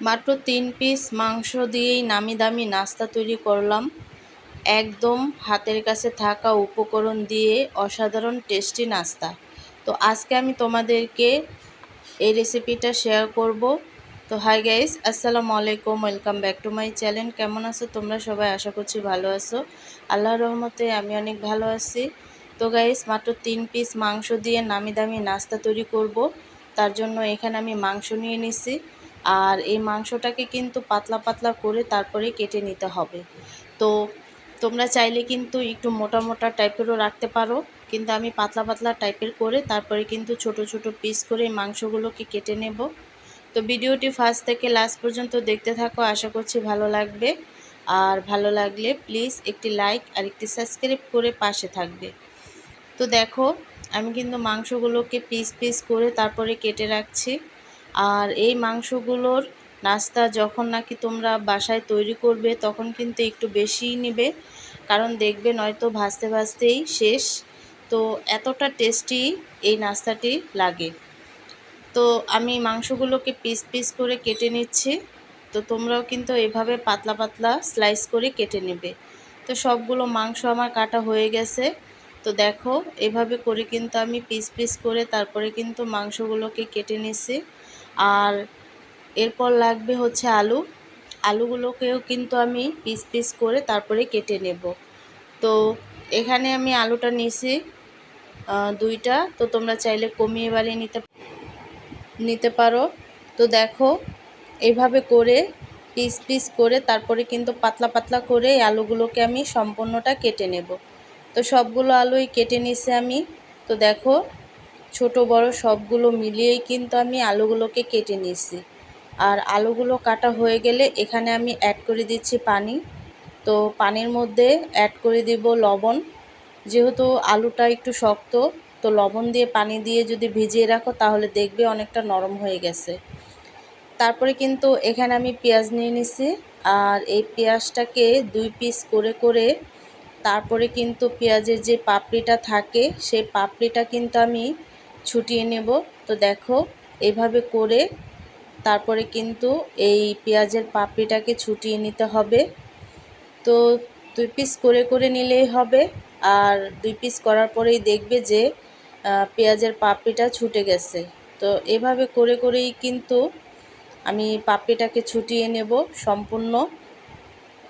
মাত্র তিন পিস মাংস দিয়েই নামি দামি নাস্তা তৈরি করলাম। একদম হাতের কাছে থাকা উপকরণ দিয়ে অসাধারণ টেস্টি নাস্তা। তো আজকে আমি তোমাদেরকে এই রেসিপিটা শেয়ার করব। তো হাই গাইস আসসালামু আলাইকুম welcome back to my channel কেমন আছো তোমরা সবাই? আশা করছি ভালো আছো। আল্লাহর রহমতে আমি অনেক ভালো আছি। তো গাইস মাত্র তিন পিস মাংস দিয়ে নামি দামি নাস্তা তৈরি করব। তার জন্য এখানে আমি মাংস নিয়ে নিছি। আর এই মাংসটাকে কিন্তু পাতলা পাতলা করে তারপরে কেটে নিতে হবে। তো তোমরা চাইলে কিন্তু একটু মোটা মোটা টাইপেরও রাখতে পারো, কিন্তু আমি পাতলা পাতলা টাইপের করে তারপরে কিন্তু ছোট ছোট পিস করে মাংসগুলোকে কেটে নেব। তো ভিডিওটি ফার্স্ট থেকে লাস্ট পর্যন্ত দেখতে থাকো, আশা করছি ভালো লাগবে। আর ভালো লাগলে প্লিজ একটি লাইক আর একটি সাবস্ক্রাইব করে পাশে থাকবে। তো দেখো, আমি কিন্তু মাংসগুলোকে পিস পিস করে তারপরে কেটে রাখছি। আর এই মাংসগুলোর নাস্তা যখন নাকি তোমরা বাসায় তৈরি করবে, তখন কিন্তু একটু বেশিই নেবে। কারণ দেখবে নয়তো ভাজতে ভাজতেই শেষ। তো এতটা টেস্টি এই নাস্তাটি লাগে। তো আমি মাংসগুলোকে পিস পিস করে কেটে নিচ্ছি। তো তোমরাও কিন্তু এভাবে পাতলা পাতলা স্লাইস করে কেটে নেবে। তো সবগুলো মাংস আমার কাটা হয়ে গেছে। তো দেখো, এভাবে করে কিন্তু আমি পিস পিস করে তারপরে কিন্তু মাংসগুলোকে কেটে নিছি আর এরপর লাগবে হচ্ছে আলু। আলুগুলোকেও কিন্তু আমি পিস পিস করে তারপরে কেটে নেব। তো এখানে আমি আলুটা নিছি দুইটা। তো তোমরা চাইলে কমিয়ে বাড়িয়ে নিতে নিতে পারো। তো দেখো, এভাবে করে পিস পিস করে তারপরে কিন্তু পাতলা পাতলা করে আলুগুলোকে আমি সম্পূর্ণটা কেটে নেব। তো সবগুলো আলুই কেটে নিছে আমি। তো দেখো ছোট, বড় সবগুলো মিলিয়েই কিন্তু আমি আলুগুলোকে কেটে নিয়েছি। আর আলুগুলো কাটা হয়ে গেলে এখানে আমি অ্যাড করে দিচ্ছি পানি। তো পানির মধ্যে অ্যাড করে দিব লবণ। যেহেতু আলুটা একটু শক্ত, তো লবণ দিয়ে পানি দিয়ে যদি ভিজিয়ে রাখো তাহলে দেখবে অনেকটা নরম হয়ে গেছে। তারপরে কিন্তু এখানে আমি পেঁয়াজ নিয়ে নিছি। আর এই পেঁয়াজটাকে দুই পিস করে করে তারপরে কিন্তু পেঁয়াজের যে পাপড়িটা থাকে, সেই পাপড়িটা কিন্তু আমি ছুটিয়ে নেব। তো দেখো, এভাবে করে তারপরে কিন্তু এই পেঁয়াজের পাপড়িটাকে ছুটিয়ে নিতে হবে। তো দুই পিস করে করে নিলেই হবে। আর দুই পিস করার পরেই দেখবে যে পেঁয়াজের পাপড়িটা ছুটে গেছে। তো এভাবে করে করেই কিন্তু আমি পাপড়িটাকে ছুটিয়ে নেব সম্পূর্ণ।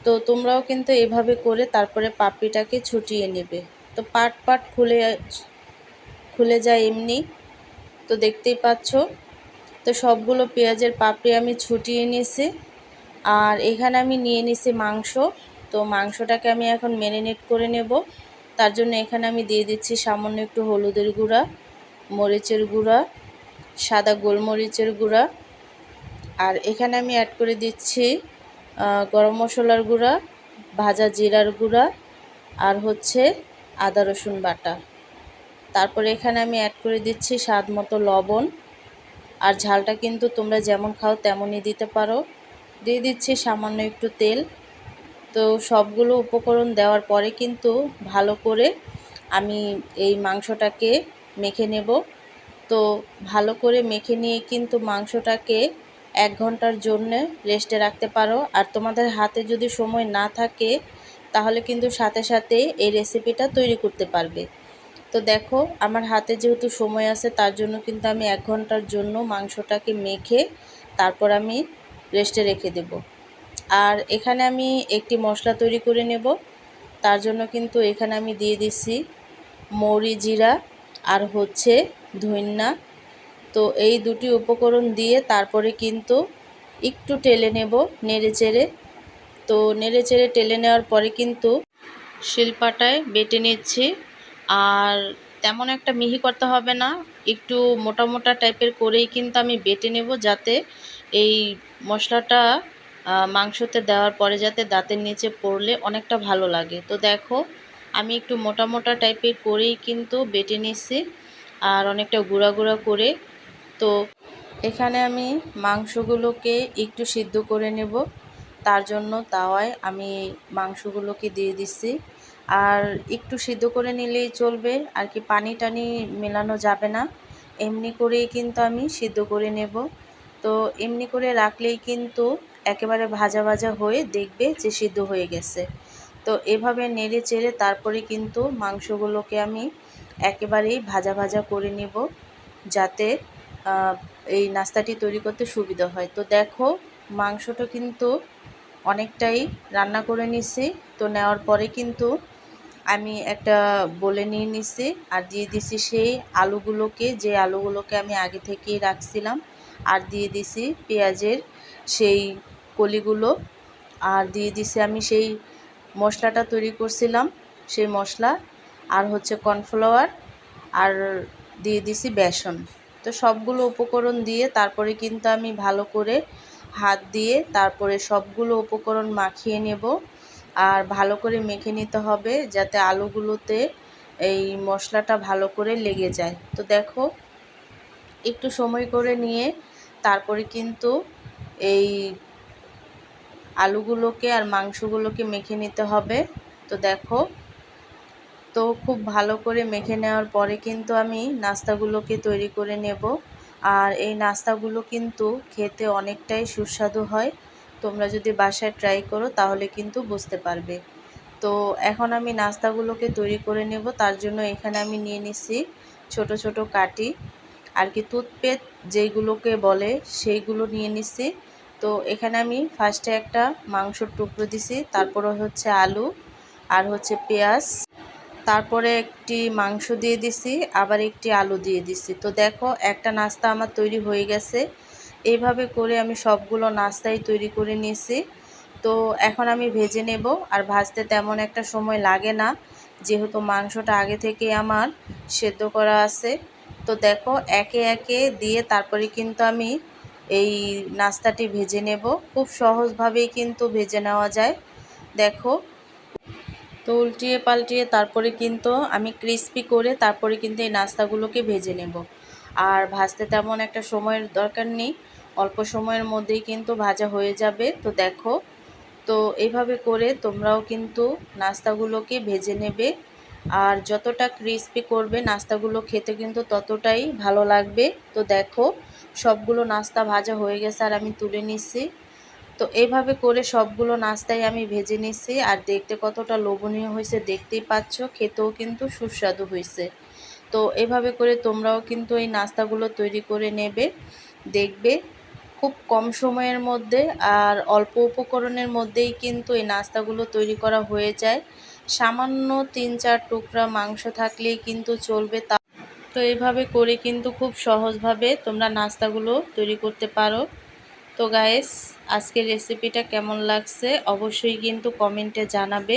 তো তোমরাও কিন্তু এভাবে করে তারপরে পাপড়িটাকে ছুটিয়ে নেবে। তো পাট পাট খুলে খুলে যায় এমনি। তো দেখতেই পাচ্ছ। তো সবগুলো পেঁয়াজের পাপড়ি আমি ছুটিয়ে নিয়েছি। আর এখানে আমি নিয়ে নিছি মাংস। তো মাংসটাকে আমি এখন ম্যারিনেট করে নেব। তার জন্য এখানে আমি দিয়ে দিচ্ছি সামান্য একটু হলুদের গুঁড়া, মরিচের গুঁড়া, সাদা গোলমরিচের গুঁড়া। আর এখানে আমি অ্যাড করে দিচ্ছি গরম মশলার গুঁড়া, ভাজা জিরার গুঁড়া, আর হচ্ছে আদা রসুন বাটা। তারপরে এখানে আমি অ্যাড করে দিচ্ছি স্বাদ মতো লবণ। আর ঝালটা কিন্তু তোমরা যেমন খাও তেমনই দিতে পারো। দিয়ে দিচ্ছি সামান্য একটু তেল। তো সবগুলো উপকরণ দেওয়ার পরে কিন্তু ভালো করে আমি এই মাংসটাকে মেখে নেব। তো ভালো করে মেখে নিয়ে কিন্তু মাংসটাকে এক ঘণ্টার জন্য রেস্টে রাখতে পারো। আর তোমাদের হাতে যদি সময় না থাকে, তাহলে কিন্তু সাথে সাথে এই রেসিপিটা তৈরি করতে পারবে। তো দেখো, আমার হাতে যেহেতু সময় আছে, তার জন্য কিন্তু আমি এক ঘণ্টার জন্য মাংসটাকে মেখে তারপর আমি রেস্টে রেখে দেব। আর এখানে আমি একটি মশলা তৈরি করে নেব। তার জন্য কিন্তু এখানে আমি দিয়ে দিচ্ছি মৌরি জিরা আর হচ্ছে ধন্যা তো এই দুটি উপকরণ দিয়ে তারপরে কিন্তু একটু টেলে নেব নেড়ে চেড়ে। তো নেড়ে চেড়ে টেলে নেওয়ার পরে কিন্তু শিলপাটায় বেটে নিচ্ছি। আর তেমন একটা মিহি করতে হবে না। একটু মোটা মোটা টাইপের করেই কিন্তু আমি বেটে নেব যাতে এই মশলাটা মাংসতে দেওয়ার পরে যাতে দাঁতের নিচে পড়লে অনেকটা ভালো লাগে। তো দেখো, আমি একটু মোটা মোটা টাইপের করেই কিন্তু বেটে নিচ্ছি আর অনেকটা গুঁড়া গুঁড়া করে। তো এখানে আমি মাংসগুলোকে একটু সিদ্ধ করে নেব। তার জন্য তাওয়ায় আমি মাংসগুলোকে দিয়ে দিচ্ছি আর একটু সিদ্ধ করে নিলেই চলবে। আর কি পানি টানি মেলানো যাবে না। এমনি করেই কিন্তু আমি সিদ্ধ করে নেব। তো এমনি করে রাখলেই কিন্তু একেবারে ভাজা ভাজা হয়ে দেখবে যে সিদ্ধ হয়ে গেছে। তো এভাবে নেড়ে চেড়ে তারপরে কিন্তু মাংসগুলোকে আমি একেবারেই ভাজা ভাজা করে নেব যাতে এই নাস্তাটি তৈরি করতে সুবিধা হয়। তো দেখো, মাংসটা কিন্তু অনেকটাই রান্না করে নিছি। তো নেওয়ার পরে কিন্তু আমি একটা বলে নিয়ে নিছি আর দিয়ে দিছি সেই আলুগুলোকে, যে আলুগুলোকে আমি আগে থেকেই রাখছিলাম, আর দিয়ে দিছি পেঁয়াজের সেই কলিগুলো। আর দিয়ে দিছি আমি সেই মশলাটা তৈরি করছিলাম, সেই মশলা, আর হচ্ছে কর্নফ্লাওয়ার, আর দিয়ে দিছি বেসন। তো সবগুলো উপকরণ দিয়ে তারপরে কিন্তু আমি ভালো করে হাত দিয়ে তারপরে সবগুলো উপকরণ মাখিয়ে নেব। আর ভালো করে মেখে নিতে হবে যাতে আলুগুলোতে এই মশলাটা ভালো করে লেগে যায়। তো দেখো, একটু সময় করে নিয়ে তারপরে কিন্তু এই আলুগুলোকে আর মাংসগুলোকে মেখে নিতে হবে। তো দেখো, তো খুব ভালো করে মেখে নেওয়ার পরে কিন্তু আমি নাস্তাগুলোকে তৈরি করে নেব। আর এই নাস্তাগুলো কিন্তু খেতে অনেকটাই সুস্বাদু হয়। তোমরা যদি বাসায় ট্রাই করো, তাহলে কিন্তু বুঝতে পারবে। তো এখন আমি নাস্তাগুলোকে তৈরি করে নেব, তার জন্য এখানে আমি নিয়ে নিছি ছোট ছোট কাটি, আর কি টুথপেস্ট যেইগুলোকে বলে সেইগুলো নিয়ে নিছি। তো এখানে আমি ফার্স্টে একটা মাংসর টুকরো দিছি, তারপরে হচ্ছে আলু, আর হচ্ছে পেঁয়াজ। তারপরে একটি মাংস দিয়ে দিছি, আবার একটি আলু দিয়ে দিছি। তো দেখো, একটা নাস্তা আমার তৈরি হয়ে গেছে। এইভাবে করে আমি সবগুলো নাস্তাই তৈরি করে নিয়েছি। তো এখন আমি ভেজে নেব, আর ভাজতে তেমন একটা সময় লাগে না। যেহেতু মাংসটা আগে থেকে আমার সেদ্ধ করা আছে। তো দেখো, একে একে দিয়ে তারপরে কিন্তু আমি এই নাস্তাটি ভেজে নেব। খুব সহজভাবেই কিন্তু ভেজে নেওয়া যায়। দেখো, তো উল্টিয়ে পাল্টিয়ে তারপরে কিন্তু আমি ক্রিস্পি করে তারপরে কিন্তু এই নাস্তাগুলোকে ভেজে নেব। আর ভাজতে তেমন একটা সময়ের দরকার নেই। অল্প সময়ের মধ্যেই কিন্তু ভাজা হয়ে যাবে। তো দেখো, তো এইভাবে করে তোমরাও কিন্তু নাস্তাগুলোকে ভেজে নেবে। আর যতটা ক্রিস্পি করবে নাস্তাগুলো খেতে কিন্তু ততটাই ভালো লাগবে। তো দেখো, সবগুলো নাস্তা ভাজা হয়ে গেছে আর আমি তুলে নিচ্ছি তো এইভাবে করে সবগুলো নাস্তাই আমি ভেজে নিচ্ছি আর দেখতে কতটা লোভনীয় হয়েছে দেখতেই পাচ্ছ, খেতেও কিন্তু সুস্বাদু হয়েছে। তো এভাবে করে তোমরাও কিন্তু এই নাস্তাগুলো তৈরি করে নেবে, দেখবে খুব কম সময়ের মধ্যে আর অল্প উপকরণের মধ্যেই কিন্তু এই নাস্তাগুলো তৈরি করা হয়ে যায়। সামান্য তিন চার টুকরা মাংস থাকলেই কিন্তু চলবে তা। তো এইভাবে করে কিন্তু খুব সহজভাবে তোমরা নাস্তাগুলো তৈরি করতে পারো। তো গায়েস আজকের রেসিপিটা কেমন লাগছে অবশ্যই কিন্তু কমেন্টে জানাবে।